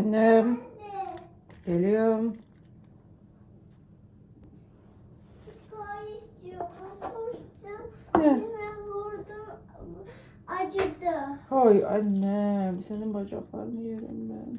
Annem. Geliyorum. Ne? Acıdı. Hay annem. Senin bacaklarını yerim ben.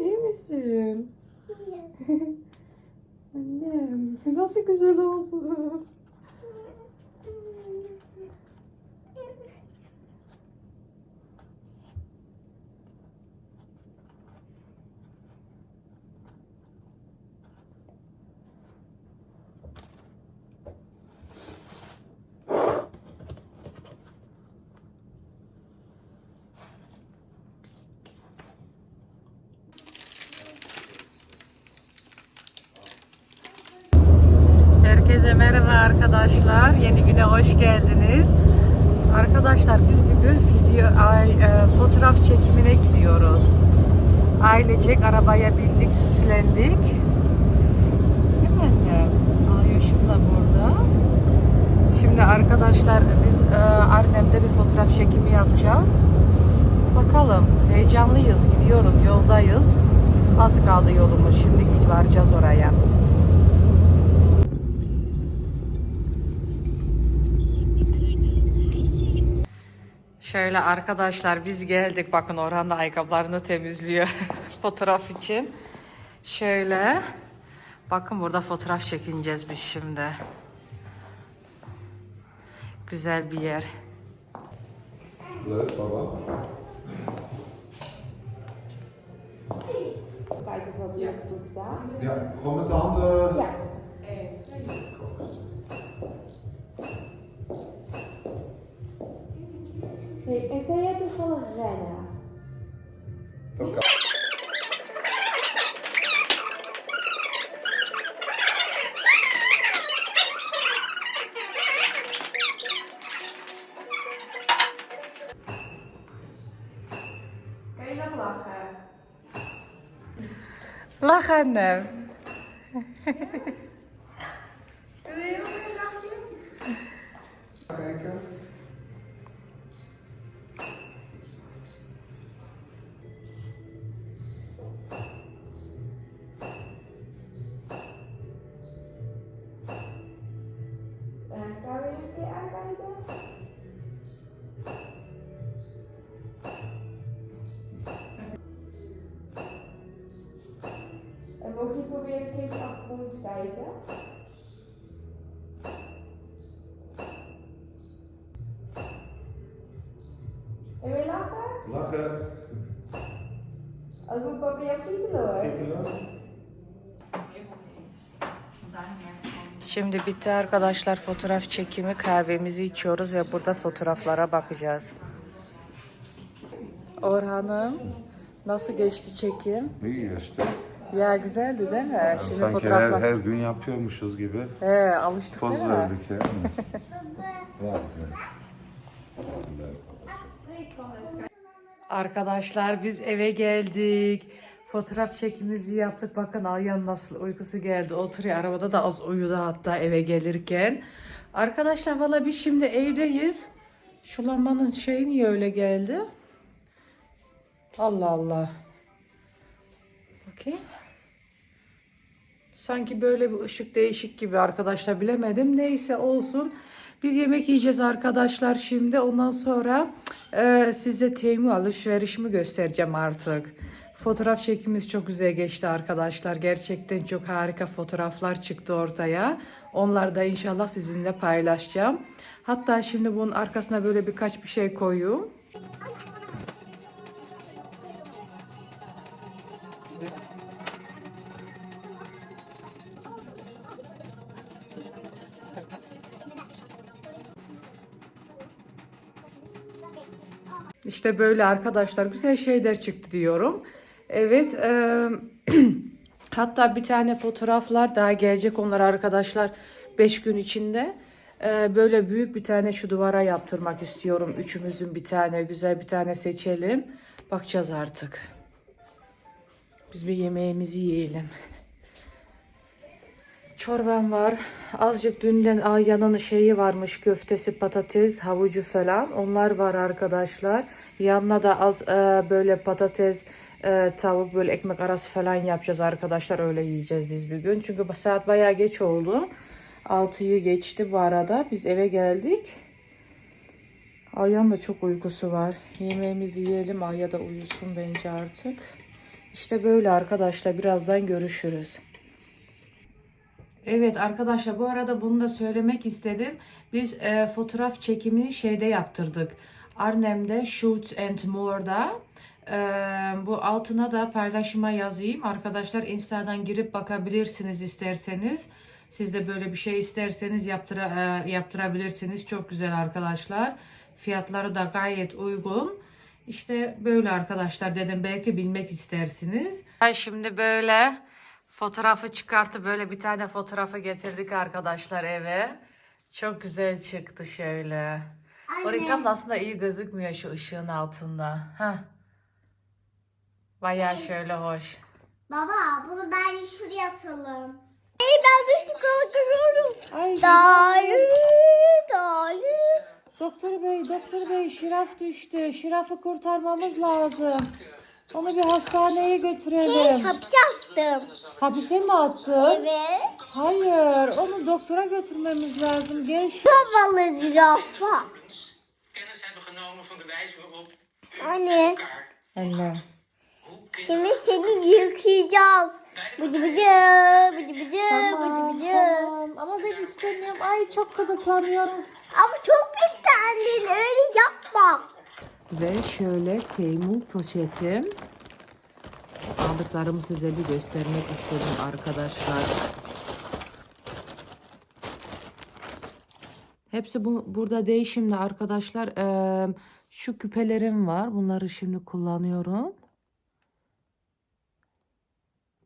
İyi misin? Annem. Nasıl güzel oldu. Herkese merhaba arkadaşlar. Yeni güne hoş geldiniz. Arkadaşlar biz bugün video ay, e, fotoğraf çekimine gidiyoruz. Ailecek arabaya bindik, süslendik. Değil mi anne? Ayşem da burada. Şimdi arkadaşlar biz e, Arnhem'de bir fotoğraf çekimi yapacağız. Bakalım heyecanlıyız, gidiyoruz, yoldayız. Az kaldı yolumuz. Şimdi git varacağız oraya. Şöyle arkadaşlar biz geldik. Bakın Orhan da ayakkabılarını temizliyor fotoğraf için. Şöyle. Bakın burada fotoğraf çekineceğiz biz şimdi. Güzel bir yer. Evet baba. Ja, de handen. Ja. Kan je nog lachen? Lachen. Een keertje achterom te kijken? En wil je lachen? Lachen. Als we proberen kietelen hoor. Kietelen. Şimdi bitti arkadaşlar fotoğraf çekimi. Kahvemizi içiyoruz ve burada fotoğraflara bakacağız. Orhan'ım nasıl geçti çekim? İyi işte. Ya güzeldi değil mi? Şimdi Sanki her, fotoğraflar. her gün yapıyormuşuz gibi. He, alıştık Poz değil mi? verdik yani. Sağ Arkadaşlar biz eve geldik. Fotoğraf çekimimizi yaptık. Bakın Alyan nasıl uykusu geldi. Oturuyor arabada da az uyudu hatta eve gelirken. Arkadaşlar valla biz şimdi evdeyiz. Şu lambanın şeyi niye öyle geldi? Allah Allah. Bakayım. Sanki böyle bir ışık değişik gibi arkadaşlar bilemedim. Neyse olsun. Biz yemek yiyeceğiz arkadaşlar şimdi. Ondan sonra e, size temu alışverişimi göstereceğim artık. Fotoğraf çekimimiz çok güzel geçti arkadaşlar. Gerçekten çok harika fotoğraflar çıktı ortaya. Onları da inşallah sizinle paylaşacağım. Hatta şimdi bunun arkasına böyle birkaç bir şey koyuyorum. İşte böyle arkadaşlar güzel şeyler çıktı diyorum. Evet. e, hatta bir tane fotoğraflar daha gelecek onlar arkadaşlar 5 gün içinde. E, böyle büyük bir tane şu duvara yaptırmak istiyorum. Üçümüzün bir tane güzel bir tane seçelim. Bakacağız artık. Biz bir yemeğimizi yiyelim. Çorbam var. Azıcık dünden Ayya'nın şeyi varmış. Köftesi, patates, havucu falan. Onlar var arkadaşlar. Yanına da az e, böyle patates, e, tavuk böyle ekmek arası falan yapacağız arkadaşlar. Öyle yiyeceğiz biz bir gün. Çünkü saat bayağı geç oldu. 6'yı geçti bu arada. Biz eve geldik. Ayya'nın da çok uykusu var. Yemeğimizi yiyelim. Ayya da uyusun bence artık. İşte böyle arkadaşlar. Birazdan görüşürüz. Evet arkadaşlar bu arada bunu da söylemek istedim. Biz e, fotoğraf çekimini şeyde yaptırdık. Arnhem'de Shoots and More'da. E, bu altına da paylaşıma yazayım. Arkadaşlar Insta'dan girip bakabilirsiniz isterseniz. Siz de böyle bir şey isterseniz yaptıra, e, yaptırabilirsiniz. Çok güzel arkadaşlar. Fiyatları da gayet uygun. İşte böyle arkadaşlar dedim belki bilmek istersiniz. Şimdi böyle fotoğrafı çıkartıp böyle bir tane fotoğrafı getirdik arkadaşlar eve. Çok güzel çıktı şöyle. Orayı tam da aslında iyi gözükmüyor şu ışığın altında. Heh. Bayağı şöyle hoş. Baba bunu bence şuraya atalım. Hey ben düştüm kalkıyorum. Ay, Dali dali. Doktor bey, doktor bey şiraf düştü. Şirafı kurtarmamız lazım. Onu bir hastaneye götürelim. Hapis attım. Hapise mi attın? Evet. Hayır, onu doktora götürmemiz lazım. Şu- Babalı zirafa. Genomen van de wijze waarop u Anne. met elkaar kinderen Şimdi seni yıkayacağız. Bıcı bıcı bıcı bıcı Tamam, bıcı. tamam. Ama ben istemiyorum. Ay çok gıdıklanıyorum. Ama çok pislendin öyle yapma. Ve şöyle Teymur poşetim. Aldıklarımı size bir göstermek istedim arkadaşlar. Hepsi bu, burada değişimli arkadaşlar. Eee, şu küpelerim var. Bunları şimdi kullanıyorum.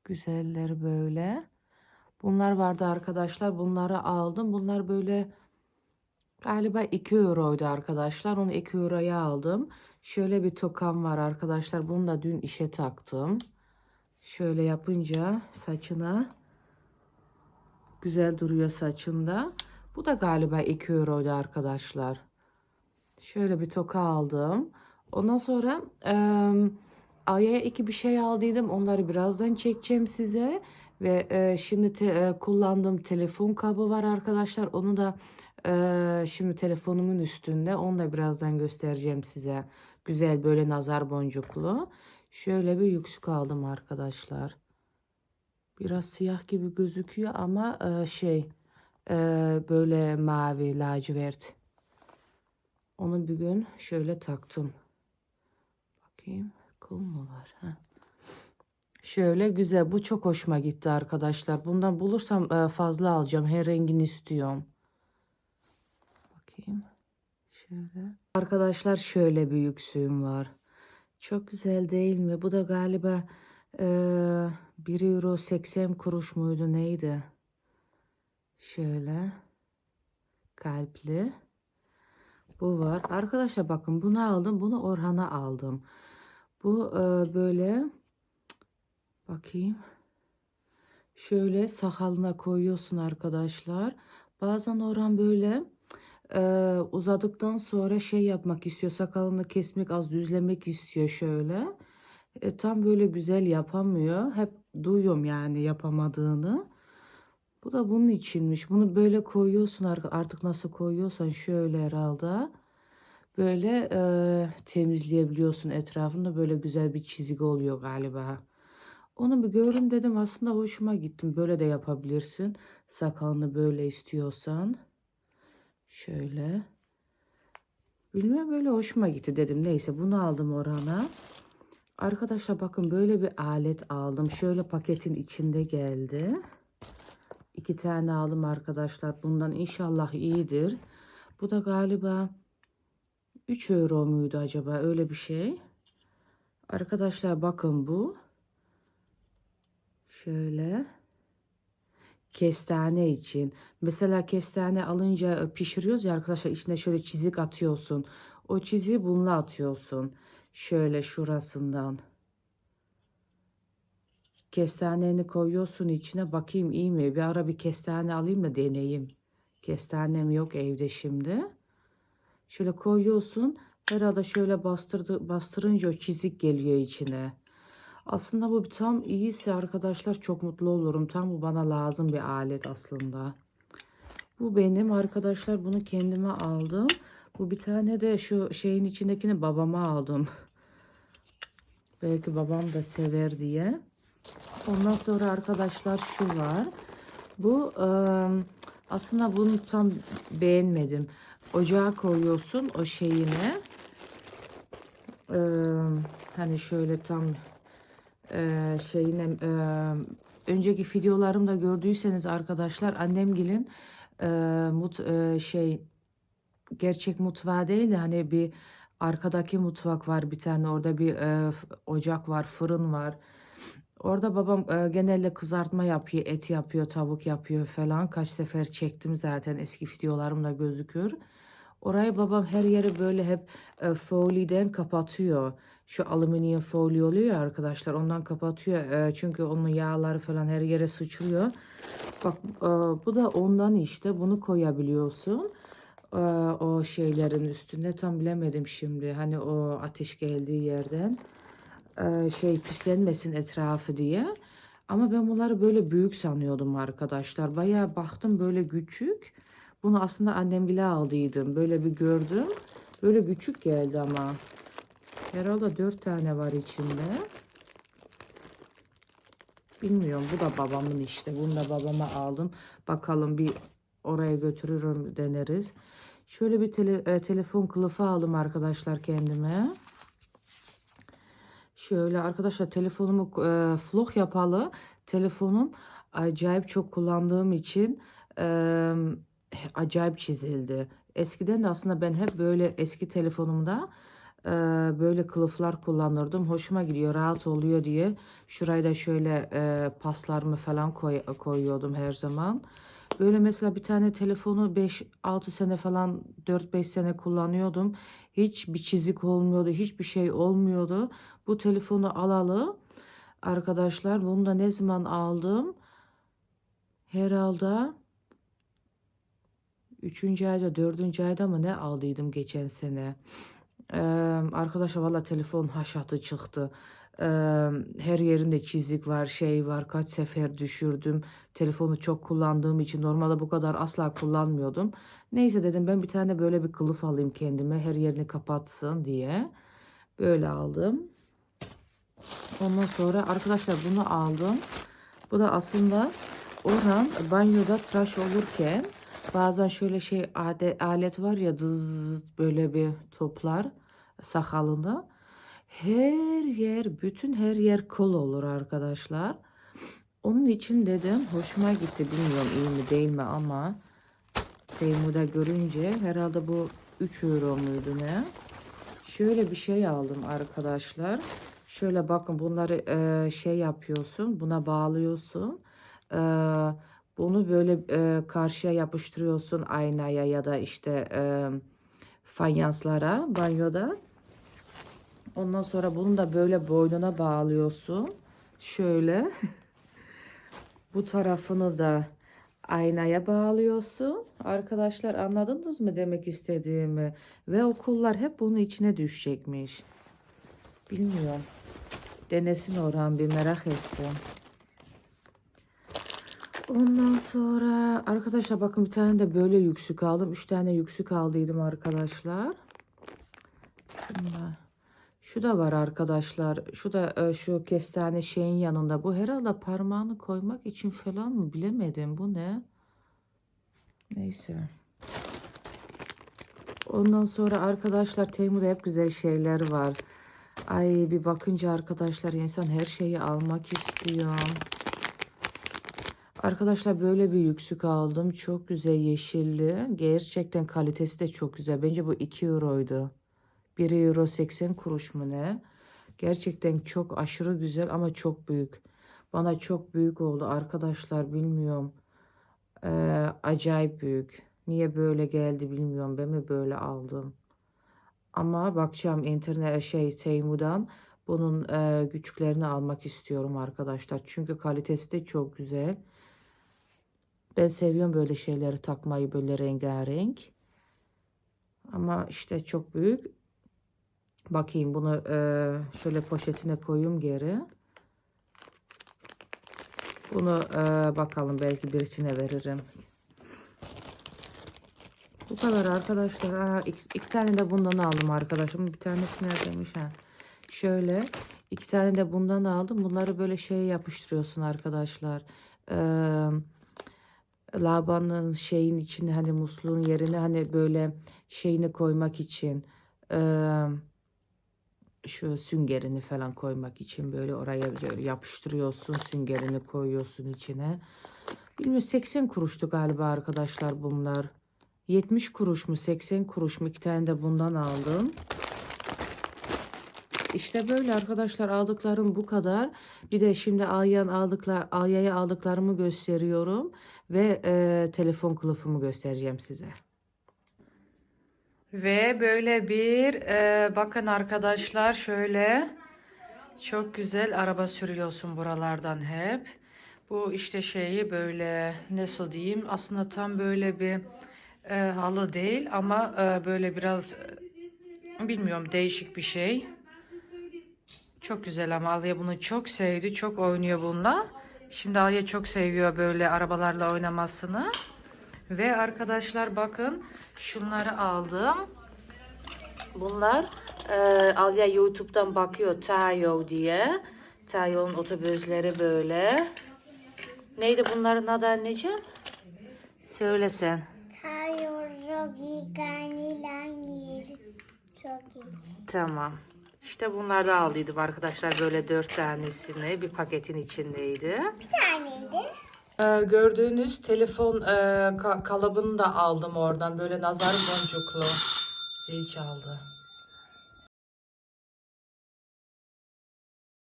Güzeller böyle. Bunlar vardı arkadaşlar. Bunları aldım. Bunlar böyle Galiba 2 euroydu arkadaşlar. Onu 2 euroya aldım. Şöyle bir tokam var arkadaşlar. Bunu da dün işe taktım. Şöyle yapınca saçına güzel duruyor saçında. Bu da galiba 2 euroydu arkadaşlar. Şöyle bir toka aldım. Ondan sonra eee Ay'a iki bir şey aldıydım. Onları birazdan çekeceğim size. Ve e, şimdi te- e, kullandığım telefon kabı var arkadaşlar. Onu da e, şimdi telefonumun üstünde. Onu da birazdan göstereceğim size. Güzel böyle nazar boncuklu. Şöyle bir yüksük aldım arkadaşlar. Biraz siyah gibi gözüküyor ama e, şey e, böyle mavi lacivert. Onu bir gün şöyle taktım. Bakayım. Kıl mı var? Ha. Şöyle güzel. Bu çok hoşuma gitti arkadaşlar. Bundan bulursam e, fazla alacağım. Her rengini istiyorum. Bakayım. Şöyle. Arkadaşlar şöyle bir yüksüğüm var. Çok güzel değil mi? Bu da galiba e, 1 euro 80 kuruş muydu neydi? Şöyle. Kalpli. Bu var. Arkadaşlar bakın bunu aldım. Bunu Orhan'a aldım. Bu e, böyle bakayım. Şöyle sakalına koyuyorsun arkadaşlar. Bazen Orhan böyle e, uzadıktan sonra şey yapmak istiyor. Sakalını kesmek az düzlemek istiyor şöyle. E, tam böyle güzel yapamıyor. Hep duyuyorum yani yapamadığını. Bu da bunun içinmiş. Bunu böyle koyuyorsun ar- artık nasıl koyuyorsan şöyle herhalde. Böyle e, temizleyebiliyorsun etrafında böyle güzel bir çizgi oluyor galiba. Onu bir gördüm dedim aslında hoşuma gittim. Böyle de yapabilirsin. Sakalını böyle istiyorsan. Şöyle. Bilmem böyle hoşuma gitti dedim. Neyse bunu aldım orana. Arkadaşlar bakın böyle bir alet aldım. Şöyle paketin içinde geldi. İki tane aldım arkadaşlar. Bundan inşallah iyidir. Bu da galiba 3 euro muydu acaba öyle bir şey. Arkadaşlar bakın bu. Şöyle. Kestane için. Mesela kestane alınca pişiriyoruz ya arkadaşlar içine şöyle çizik atıyorsun. O çiziği bununla atıyorsun. Şöyle şurasından. Kestaneni koyuyorsun içine. Bakayım iyi mi? Bir ara bir kestane alayım da deneyeyim. Kestanem yok evde şimdi. Şöyle koyuyorsun. Herhalde şöyle bastırdı, bastırınca o çizik geliyor içine. Aslında bu tam iyiyse arkadaşlar çok mutlu olurum. Tam bu bana lazım bir alet aslında. Bu benim arkadaşlar bunu kendime aldım. Bu bir tane de şu şeyin içindekini babama aldım. Belki babam da sever diye. Ondan sonra arkadaşlar şu var. Bu aslında bunu tam beğenmedim. Ocağa koyuyorsun o şeyine. Eee, hani şöyle tam şeyine önceki videolarımda gördüyseniz arkadaşlar annemgilin eee mut şey gerçek mutfağı değil de hani bir arkadaki mutfak var bir tane orada bir ocak var fırın var. Orada babam e, genelde kızartma yapıyor, et yapıyor, tavuk yapıyor falan. Kaç sefer çektim zaten eski videolarımda gözüküyor. Orayı babam her yeri böyle hep e, foliden kapatıyor. Şu alüminyum folyo oluyor ya arkadaşlar ondan kapatıyor. E, çünkü onun yağları falan her yere sıçrıyor. Bak e, bu da ondan işte bunu koyabiliyorsun. E, o şeylerin üstünde tam bilemedim şimdi. Hani o ateş geldiği yerden şey pislenmesin etrafı diye. Ama ben bunları böyle büyük sanıyordum arkadaşlar. Bayağı baktım böyle küçük. Bunu aslında annemgile aldıydım. Böyle bir gördüm. Böyle küçük geldi ama. Herhalde dört tane var içinde. Bilmiyorum. Bu da babamın işte. Bunu da babama aldım. Bakalım bir oraya götürürüm deneriz. Şöyle bir tele- e, telefon kılıfı aldım arkadaşlar kendime. Şöyle arkadaşlar telefonumu e, vlog yapalı. Telefonum acayip çok kullandığım için e, acayip çizildi. Eskiden de aslında ben hep böyle eski telefonumda e, böyle kılıflar kullanırdım. Hoşuma gidiyor, rahat oluyor diye. Şuraya da şöyle e, paslarımı falan koy, koyuyordum her zaman. Böyle mesela bir tane telefonu 5-6 sene falan 4-5 sene kullanıyordum. Hiç bir çizik olmuyordu, hiçbir şey olmuyordu. Bu telefonu alalı arkadaşlar bunu da ne zaman aldım? Herhalde 3. ayda 4. ayda mı ne aldıydım geçen sene. Ee, arkadaşlar valla telefon haşatı çıktı. Ee, her yerinde çizik var, şey var. Kaç sefer düşürdüm. Telefonu çok kullandığım için normalde bu kadar asla kullanmıyordum. Neyse dedim ben bir tane böyle bir kılıf alayım kendime. Her yerini kapatsın diye. Böyle aldım. Ondan sonra arkadaşlar bunu aldım. Bu da aslında Orhan banyoda tıraş olurken bazen şöyle şey ade- alet var ya dız böyle bir toplar sakalını. Her yer bütün her yer kıl olur arkadaşlar. Onun için dedim hoşuma gitti bilmiyorum iyi mi değil mi ama Teymu'da görünce herhalde bu 3 euro muydu ne? Şöyle bir şey aldım arkadaşlar. Şöyle bakın bunları e, şey yapıyorsun. Buna bağlıyorsun. E, bunu böyle e, karşıya yapıştırıyorsun aynaya ya da işte e, fayanslara banyoda. Ondan sonra bunu da böyle boynuna bağlıyorsun. Şöyle. Bu tarafını da aynaya bağlıyorsun. Arkadaşlar anladınız mı demek istediğimi? Ve okullar hep bunun içine düşecekmiş. Bilmiyorum. Denesin Orhan bir merak ettim. Ondan sonra arkadaşlar bakın bir tane de böyle yüksük aldım. Üç tane yüksük aldıydım arkadaşlar. Bunlar. Şu da var arkadaşlar. Şu da e, şu kestane şeyin yanında. Bu herhalde parmağını koymak için falan mı bilemedim. Bu ne? Neyse. Ondan sonra arkadaşlar Teymu'da hep güzel şeyler var. Ay bir bakınca arkadaşlar insan her şeyi almak istiyor. Arkadaşlar böyle bir yüksük aldım. Çok güzel yeşilli. Gerçekten kalitesi de çok güzel. Bence bu 2 euroydu. 1 euro 80 kuruş mu ne? Gerçekten çok aşırı güzel ama çok büyük. Bana çok büyük oldu arkadaşlar bilmiyorum. Ee, acayip büyük. Niye böyle geldi bilmiyorum. Ben mi böyle aldım? Ama bakacağım internet şey Teymu'dan bunun e, küçüklerini almak istiyorum arkadaşlar. Çünkü kalitesi de çok güzel. Ben seviyorum böyle şeyleri takmayı böyle rengarenk. Ama işte çok büyük. Bakayım bunu e, şöyle poşetine koyayım geri. Bunu e, bakalım belki birisine veririm. Bu kadar arkadaşlar. Aa, iki, iki tane de bundan aldım arkadaşım. Bir tanesi neredeymiş ha. Şöyle iki tane de bundan aldım. Bunları böyle şeye yapıştırıyorsun arkadaşlar. Ee, labanın şeyin içine hani musluğun yerine hani böyle şeyini koymak için ee, şu süngerini falan koymak için böyle oraya yapıştırıyorsun süngerini koyuyorsun içine. Bilmiyorum 80 kuruştu galiba arkadaşlar bunlar. 70 kuruş mu 80 kuruş mu iki tane de bundan aldım. İşte böyle arkadaşlar aldıklarım bu kadar. Bir de şimdi Aya'nın aldıklar, Aya'ya aldıklarımı gösteriyorum ve e, telefon kılıfımı göstereceğim size. Ve böyle bir e, bakın arkadaşlar şöyle çok güzel araba sürüyorsun buralardan hep. Bu işte şeyi böyle nasıl diyeyim aslında tam böyle bir e, halı değil ama e, böyle biraz e, bilmiyorum değişik bir şey. Çok güzel ama Alya bunu çok sevdi. Çok oynuyor bununla. Şimdi Alya çok seviyor böyle arabalarla oynamasını. Ve arkadaşlar bakın şunları aldım. Bunlar e, Alya YouTube'dan bakıyor Tayo diye. Tayo'nun otobüsleri böyle. Neydi bunların adı anneciğim? Söyle sen. Tayo Rogi. Tamam. İşte bunları da aldıydım arkadaşlar böyle dört tanesini bir paketin içindeydi. Bir taneydi. Ee, gördüğünüz telefon e, ka- kalıbını da aldım oradan böyle nazar boncuklu zil çaldı.